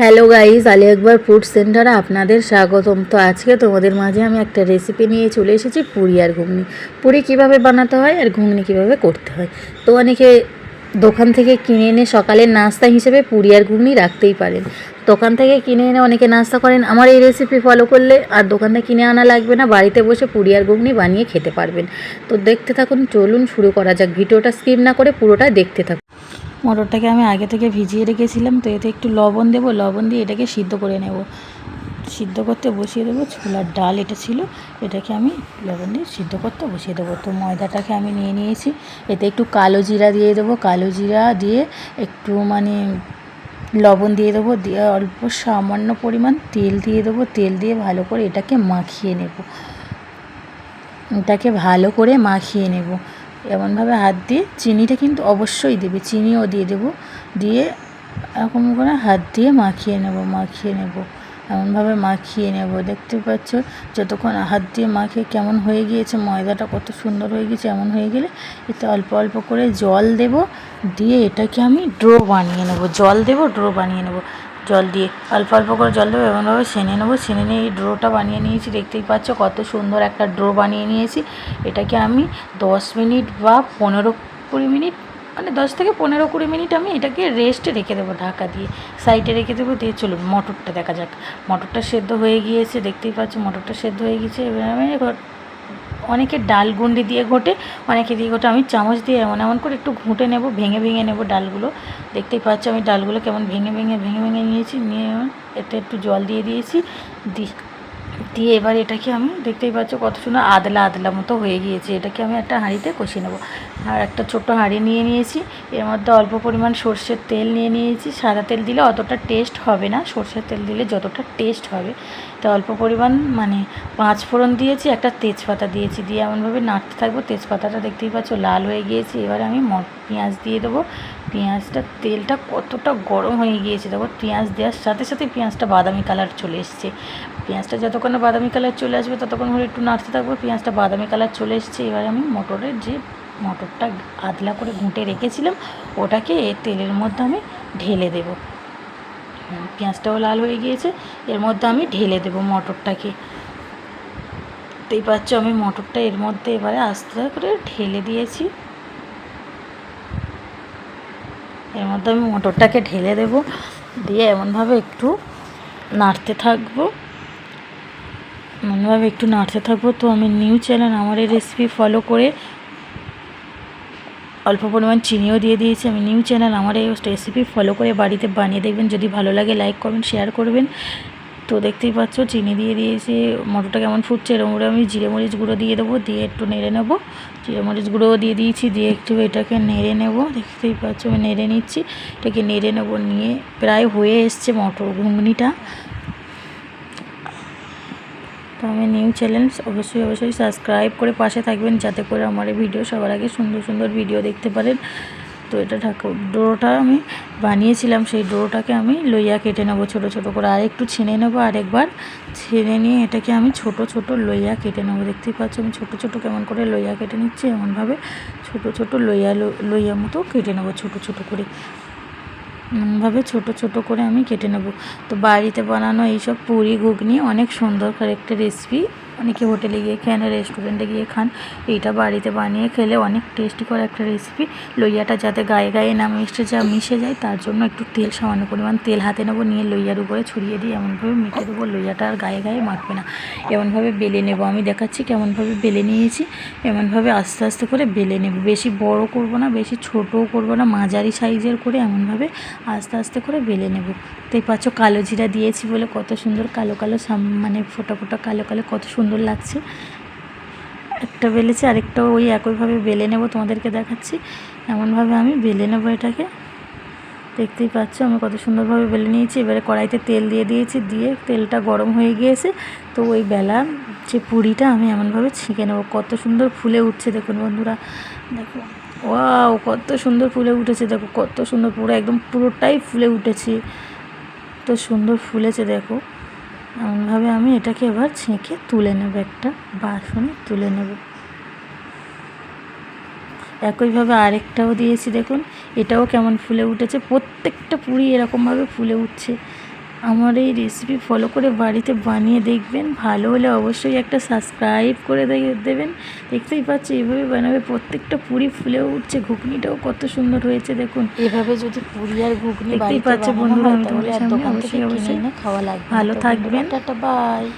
Hello guys আলি একবার food সেন্টারে আপনাদের স্বাগতম। তো আজকে তোমাদের মাঝে আমি একটা রেসিপি নিয়ে চলে এসেছি পুরি আর ঘুগনি। পুরি কীভাবে বানাতে হয় আর ঘুগনি কীভাবে করতে হয়। তো অনেকে দোকান থেকে কিনে এনে সকালের নাস্তা হিসেবে পুরি আর ঘুগনি রাখতেই পারেন। দোকান থেকে কিনে এনে অনেকে নাস্তা করেন। আমার এই রেসিপি ফলো করলে আর দোকান থেকে কিনে আনা লাগবে না, বাড়িতে বসে পুরি আর ঘুগনি বানিয়ে খেতে পারবেন। তো দেখতে থাকুন, চলুন শুরু করা যাক। ভিডিওটা স্কিপ না করে পুরোটা দেখতে থাকুন। মটরটাকে আমি আগে থেকে ভিজিয়ে রেখেছিলাম, তো এতে একটু লবণ দেবো, লবণ দিয়ে এটাকে সিদ্ধ করে নেব। সিদ্ধ করতে বসিয়ে দেবো, ছোলার ডাল এটা ছিল, এটাকে আমি লবণ দিয়ে সিদ্ধ করতে বসিয়ে দেবো। তো ময়দাটাকে আমি নিয়ে নিয়েছি, এতে একটু কালো জিরা দিয়ে দেবো, কালো জিরা দিয়ে একটু মানে লবণ দিয়ে দেবো, দিয়ে অল্প সামান্য পরিমাণ তেল দিয়ে দেবো, তেল দিয়ে ভালো করে এটাকে মাখিয়ে নেব। এটাকে ভালো করে মাখিয়ে নেব। এমনভাবে হাত দিয়ে চিনিটা কিন্তু অবশ্যই দেবে, চিনিও দিয়ে দেবো, দিয়ে এরকম করে হাত দিয়ে মাখিয়ে নেব মাখিয়ে নেব, এমনভাবে মাখিয়ে নেব। দেখতে পাচ্ছ, যতক্ষণ হাত দিয়ে মাখিয়ে কেমন হয়ে গিয়েছে, ময়দাটা কত সুন্দর হয়ে গেছে এমন হয়ে গেলে এতে অল্প অল্প করে জল দেব, দিয়ে এটাকে আমি ড্রো বানিয়ে নেব, জল দেব, ড্রো বানিয়ে নেব। জল দিয়ে। অল্প অল্প করে জল দেবো, এমনভাবে সেনে নেব। সেনে নিয়ে এই ড্রোটা বানিয়ে নিয়েছি, দেখতেই পাচ্ছ কত সুন্দর একটা ড্রো বানিয়ে নিয়েছি। এটাকে আমি দশ মিনিট বা পনেরো কুড়ি মিনিট মানে দশ থেকে পনেরো কুড়ি মিনিট আমি এটাকে রেস্টে রেখে দেবো ঢাকা দিয়ে। সাইডে রেখে দেবো দিয়ে চলুন, মটরটা দেখা যাক। মটরটা সেদ্ধ হয়ে গিয়েছে, দেখতেই পাচ্ছ মটরটা সেদ্ধ হয়ে গিয়েছে। এবার আমি অনেকে ডাল গুন্ডি দিয়ে ঘটে, অনেকে দিয়ে ঘটে। আমি চামচ দিয়ে এমন এমন করে একটু ঘুঁটে নেব, ভেঙে ভেঙে নেব ডালগুলো। দেখতেই পাচ্ছ আমি ডালগুলো কেমন ভেঙে ভেঙে ভেঙে ভেঙে নিয়েছি। নিয়ে এতে একটু জল দিয়ে দিয়েছি। দিয়ে দিয়ে এবার এটাকে আমি, দেখতেই পাচ্ছ কত সুন্দর আদলা আদলা মতো হয়ে গিয়েছে। এটাকে আমি একটা হাঁড়িতে কষিয়ে নেব। আর একটা ছোট্ট হাঁড়ি নিয়ে নিয়েছি। এর মধ্যে অল্প পরিমাণ সর্ষের তেল নিয়ে নিয়েছি। সাদা তেল দিলে অতটা টেস্ট হবে না। সর্ষের তেল দিলে যতটা টেস্ট হবে। তো অল্প পরিমাণ মানে পাঁচ ফোড়ন দিয়েছি, একটা তেজপাতা দিয়েছি। দিয়ে এমনভাবে নাড়তে থাকব। তেজপাতাটা দেখতেই পাচ্ছ লাল হয়ে গিয়েছে। এবার আমি পেঁয়াজ দিয়ে দেবো। পেঁয়াজটা, তেলটা কতটা গরম হয়ে গিয়েছে। দেখো, পেঁয়াজ দেওয়ার সাথে সাথে পেঁয়াজটা বাদামি কালার চলে এসছে। পেঁয়াজটা যতক্ষণ না বাদামি কালার চলে আসবে, ততক্ষণ ধরে একটু নাড়তে থাকব। পেঁয়াজটা বাদামি কালার চলে এসছে। এবার আমি মটরের যে মটরটা আদলা করে ঘুঁটে রেখেছিলাম, ওটাকে এ তেলের মধ্যে আমি ঢেলে দেবো। পেঁয়াজটাও লাল হয়ে গিয়েছে, এর মধ্যে আমি ঢেলে দেবো মটরটাকে। দেখতেই পাচ্ছ আমি মটরটা এর মধ্যে এবারে আস্তে করে ঢেলে দিয়েছি। এর মধ্যে আমি মটরটাকে ঢেলে দেব, দিয়ে এমনভাবে একটু নাড়তে থাকব। এমনভাবে একটু নাড়তে থাকব তো। আমি নিউ চ্যানেল আমার এই রেসিপি ফলো করে অল্প পরিমাণ চিনিও দিয়ে দিয়েছি। আমি নিউ চ্যানেল আমার এই রেসিপি ফলো করে বাড়িতে বানিয়ে দেখবেন। যদি ভালো লাগে লাইক করবেন শেয়ার করবেন। তো দেখতেই পাচ্ছ, চিনি দিয়ে দিয়েছি। মটরটা কেমন ফুটছে এরকম করে আমি জিরে মরিচ গুঁড়ো দিয়ে দেবো, দিয়ে একটু নেড়ে নেব। জিরে মরিচ গুঁড়োও দিয়ে দিয়েছি, দিয়ে একটু এটাকে নেড়ে নেব। দেখতেই পাচ্ছ, আমি নেড়ে নিচ্ছি। এটাকে নেড়ে নেব, নিয়ে প্রায় হয়ে এসছে মটর ঘুগনিটা। তো আমি নিউ চ্যানেল অবশ্যই অবশ্যই সাবস্ক্রাইব করে পাশে থাকবেন যাতে করে আমার এই ভিডিও সবার আগে সুন্দর সুন্দর ভিডিও দেখতে পারেন। তো এটা ঠাকুর ডোরোটা আমি বানিয়েছিলাম, সেই ডোরোটাকে আমি লইয়া কেটে নেব ছোটো ছোটো করে। আর একটু ছিনে নেব আরেকবার ছিনে নিয়ে এটাকে আমি ছোট ছোট লইয়া কেটে নেব। দেখতেই পাচ্ছ আমি ছোট ছোট কেমন করে লইয়া কেটে নিচ্ছি। এমনভাবে ছোট ছোট লইয়া লইয়া মতো কেটে নেব ছোট ছোট করে। এমনভাবে ছোট ছোট করে আমি কেটে নেব। তো বাড়িতে বানানো এইসব পুরি, ঘুগনি অনেক সুন্দর একটা রেসিপি অনেকে হোটেলে গিয়ে খান রেস্টুরেন্টে গিয়ে খান। এইটা বাড়িতে বানিয়ে খেলে অনেক টেস্টি করে একটা রেসিপি লইয়াটা যাতে গায়ে গায়ে না মিশে যা, মিশে যায়, তার জন্য একটু তেল, সামান্য পরিমাণ তেল হাতে নেব, নিয়ে লইয়ার উপরে ছড়িয়ে দিয়ে এমনভাবে মেখে দেবো। লইয়াটা আর গায়ে গায়ে মাখবে না। এমনভাবে বেলে নেব। আমি দেখাচ্ছি কেমনভাবে বেলে নিয়েছি। এমনভাবে আস্তে আস্তে করে বেলে নেব। বেশি বড় করব না, বেশি ছোটও করব না, মাঝারি সাইজের করে এমনভাবে আস্তে আস্তে করে বেলে নেব। তাই পাচ্ছ, কালো জিরা দিয়েছি বলে কত সুন্দর, কালো কালো মানে ফোটা ফোটা, কালো কালো কত সুন্দর লাগছে। একটা বেলেছি আরেকটাও ওই একইভাবে বেলে নেব তোমাদেরকে দেখাচ্ছি। এমনভাবে আমি বেলে নেব এটাকে। দেখতেই পাচ্ছ, আমি কত সুন্দরভাবে বেলে নিয়েছি। এবারে কড়াইতে তেল দিয়ে দিয়েছি, দিয়ে তেলটা গরম হয়ে গিয়েছে। তো ওই বেলা যে পুরিটা আমি এমনভাবে ছেঁকে নেব। কত সুন্দর ফুলে উঠছে দেখুন বন্ধুরা। দেখো, ওয়াও, কত সুন্দর ফুলে উঠেছে। দেখো, কত সুন্দর, পুরো একদম পুরোটাই ফুলে উঠেছে। তো সুন্দর ফুলেছে, দেখো। এমনভাবে আমি এটাকে এবার ছেঁকে তুলে নেব একটা বাসনে তুলে নেব। একইভাবে আরেকটাও দিয়েছি দেখুন, এটাও কেমন ফুলে উঠেছে, প্রত্যেকটা পুরি এরকমভাবে ফুলে উঠছে। আমার এই রেসিপি ফলো করে বাড়িতে বানিয়ে দেখবেন। ভালো হলে অবশ্যই একটা সাবস্ক্রাইব করে দেবেন। দেখতেই পাচ্ছি এইভাবে বানাবে। প্রত্যেকটা পুরি ফুলে উঠছে। ঘুগনিটাও কত সুন্দর হয়েছে দেখুন। এভাবে যদি পুরি আর ঘুগনি দেখতেই পাচ্ছে বন্ধুরা আমি তোমাদের সামনে অবশ্যই অবশ্যই খাওয়া লাগবে। ভালো থাকবেন। Tata bye